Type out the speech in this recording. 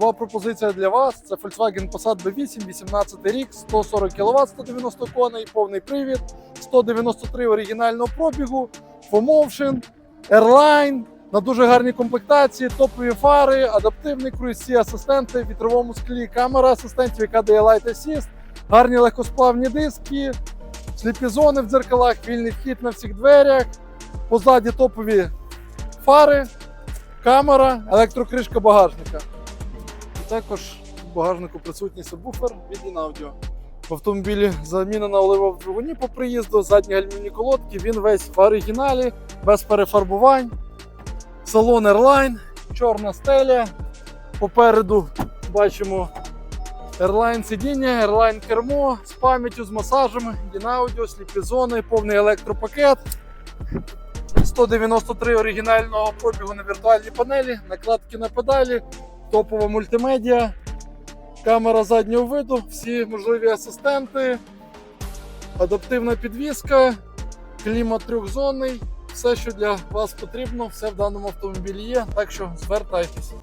Нова пропозиція для вас це Volkswagen Passat B8, 18 рік, 140 кВт, 190 коней, повний привід, 193 оригінального пробігу, FOMotion, Airline, на дуже гарній комплектації, топові фари, адаптивний круїз, асистенти, в вітровому склі, камера асистентів, яка дає Light Assist, гарні легкосплавні диски, сліпі зони в дзеркалах, вільний вхід на всіх дверях, позаді топові фари, камера, електрокришка багажника. Також в багажнику присутній сабвуфер від Inauddio. В автомобілі замінена олива в двигуні по приїзду, задні гальмівні колодки, він весь в оригіналі, без перефарбувань. Салон Airline, чорна стеля. Попереду бачимо Airline сидіння, Airline кермо з пам'яттю, з масажами, Inauddio, сліпі зони, повний електропакет. 193 оригінального пробігу на віртуальній панелі, накладки на педалі, топова мультимедіа, камера заднього виду, всі можливі асистенти, адаптивна підвізка, клімат трьохзонний. Все, що для вас потрібно, все в даному автомобілі є. Так що звертайтеся.